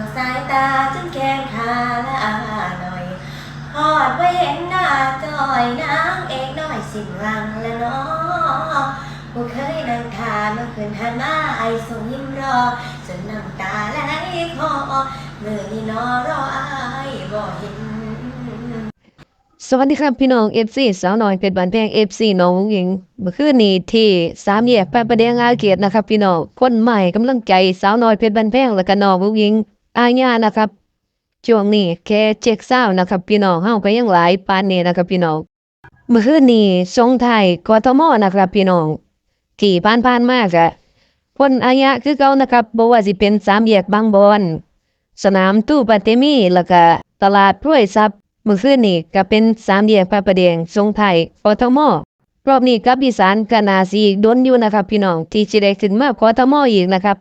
งสายตาจนแขนขาละอาหน่อยหอดไว้เห็นหน้าจอยนางเอกน้อยสิ้นหวังและเนาะผู้เคยนั่งทานเมื่อคืนหันมาไอส่งยิ้มรอ จนน้ำตาไหลคอเมื่อนี้นอรออายบ่เห็นสวัสดีครับพี่น้อง FC สาวน้อยเพชรบานแพง FC น้องหญิงเมื่อคืนนี้ที่สามแยกแปดประเดียงอาเกียรตินะครับพี่น้องคนใหม่กำลังใจสาวน้อยเพชรบานแพงแล้วก็น้องหญิง อาญานะครับช่วงนี้แค่เจ็กเศร้านะครับพี่น้องเฮาก็ยังหลายปานนี้นะครับพี่น้องเมื่อคืนนี้สงไทยกทมนะครับพี่น้องที่ผ่านๆมากอะคนอาญาคือเก่านะครับบ่ว่าสิเป็นสามแยกบางบอนสนามตู้ปาเตมีแล้วก็ตลาดรวยทรัพย์เมื่อคืนนี้ก็เป็นสามแยกพระประแดงทรงไทยกทมรอบนี้กับอีสานกนาสีอีโดนอยู่นะครับพี่น้องที่สิได้ขึ้นมากทมอีกนะครับ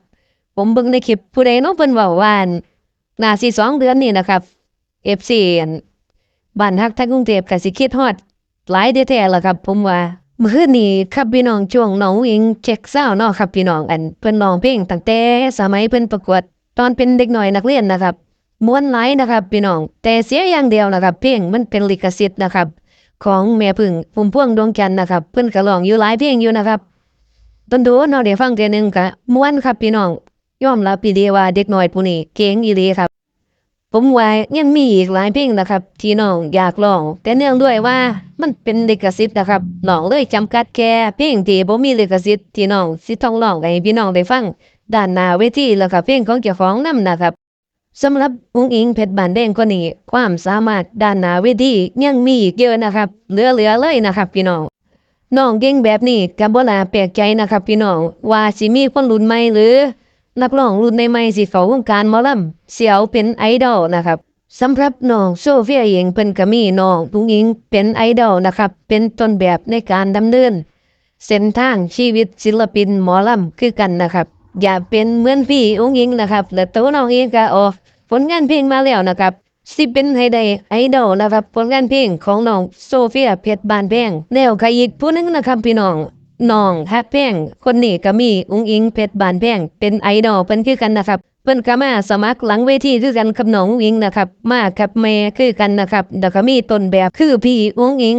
ผมเบิ่งในคลิปผู้ใดเน้องเพิ่นเว้าว่านาสีสองเดือนนี่นะครับ FC อั่นบ้านฮักทางกรุงเทพก็สิคิดฮอดหลายแท้ๆล่ะครับ ผมว่าเมื่อนนี้ครับพี่น้องช่วงน้องอิงเช็คเศร้าเนาะครับพี่น้องอันเพิ่นร้องเพลงตั้งแต่สมัยเพิ่นประกวดตอนเป็นเด็กหน่อยนักเรียนนะครับม้วนหลายนะครับพี่น้อง แต่เสียอย่างเดียวนะครับ เพลงมันเป็นลิขสิทธิ์นะครับ ของแม่พึ่งพุ่มพวงดวงจันทร์นะครับ เพิ่นก็ร้องอยู่หลายเพลงอยู่นะครับต้นดูเนาะเดี๋ยวฟังเทื่อหนึงก็ม้วนครับพี่น้อง ยอมรับปีเดีว่าเด็กน้อยผู้นี้เก่งอีหลีครับ ผมว่ายังมีอีกหลายเพลงนะครับ ที่น้องอยากร้อง แต่เนื่องด้วยว่ามันเป็นลิขสิทธิ์นะครับน้องเลยจำกัดแค่เพลงที่บ่มีลิขสิทธิ์ที่น้องสิต้องร้องให้พี่น้องได้ฟังด้านหน้าเวทีแล้วก็เพลงของเจ้าของนำนะครับสำหรับอุ้งอิงเพชรบานแดงคนนี้ความสามารถด้านหน้าเวทียังมีอีกเยอะนะครับเหลือๆเลยนะครับ พี่น้องน้องเก่งแบบนี้ก็บ่น่าแปลกใจนะครับ พี่น้องว่าสิมีคนรุ่นใหม่หรือ นักร้องรุ่นใหม่สิเขาวงการมอลำเสียวเป็นไอดอลนะครับสำหรับน้องโซเฟียเองเพิ่นกมีน้องอุ้งอิงเป็นไอดอลนะครับ เป็นต้นแบบในการดำเนิน เส้นทางชีวิตศิลปินหมอลำคือกันนะครับ อย่าเป็นเหมือนพี่องค์หญิงนะครับ และตัวน้องเองก็ออกผลงานเพลงมาแล้วนะครับสิเป็นให้ได้ไอดอลนะครับ ผลงานเพลงของน้องโซเฟียเพชรบานแพงแล้วก็อีกผู้หนึงนะครับพี่น้อง น้องฮักแพงคนนี้ก็มีองค์อิงเพชรบานแพงเป็นไอดอลเพิ่นคือกันนะครับเพิ่นก็มาสมัครหลังเวทีคือกันกับน้องอุ๋งอิงนะครับ มากับแม่คือกันนะครับแล้วก็มีต้นแบบคือพี่อุ๋งอิง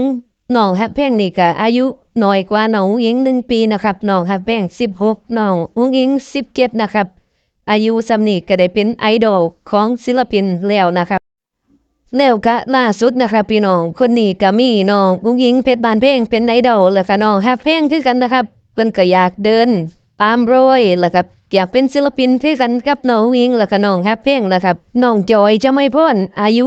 น้องฮักแพงนี่ก็อายุน้อยกว่าน้องอุ๋งอิงหนึ่งปีนะครับน้องฮักแพงสิบหกน้องอุ๋งอิงสิบเจ็ดนะครับ อายุสำนีก็ได้เป็นไอดอลของศิลปินแล้วนะครับ แล้วก็ล่าสุดนะครับพี่น้อง คนนี้ก็มีน้องกุ้งยิงเพชรบานเพลงเป็นไอดอลแล้วก็น้องฮักเพลงคือกันนะครับเพิ่นก็อยากเดินตามรอยแล้วก็อยากเป็นศิลปินคือกันกับน้องอิงแล้วก็น้องฮักเพลงนะครับน้องจอยจะไม่พ้นอายุ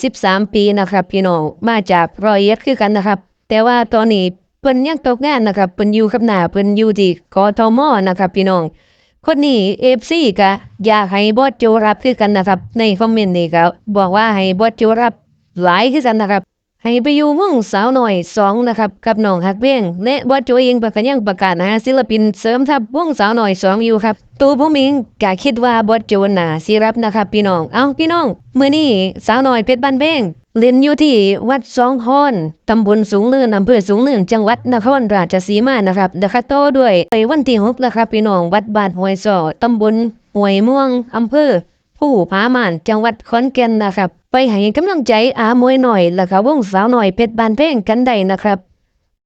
23 ปีนะครับพี่น้องมาจากรอยเอ็ดคือกันนะครับ แต่ว่าตอนนี้เพิ่นยังตกงานนะครับเพิ่นอยู่กับหน้าเพิ่นอยู่ที่กทมนะครับพี่น้อง คนนี้เอฟซีก็อยากให้บอสโจรับคือกันนะครับ ในคอมเมนต์นี่ก็บอกว่าให้บอสโจรับหลายคือกันนะครับ ให้ไปอยู่วงสาวหน่อยสองนะครับกับน้องฮักเพียงและบอสโจเองประก็ยังประกาศหาศิลปินเสริมทัพวงสาวหน่อยสองอยู่ครับตัวผมเองก็คิดว่าบอสโจน่าสิรับนะครับพี่น้อง เอ้าพี่น้องเมื่อนี้สาวหน่อยเพชรบ้านเบ้ง เล่นอยู่ที่วัดสองฮอนตำบลสูงเลื่อนอำเภอสูงเนินจังหวัดนครราชสีมานะครับเดคาโตด้วยในวันที่หกนะครับพี่น้องวัดบ้านห้วยซอตำบลห้วยม่วงอำเภอผู้ผาหมานจังหวัดขอนแก่นนะครับ ไปให้กำลังใจอามวยหน่อยแล้วก็วงสาวหน่อยเพชรบานเพ่งกันได้นะครับ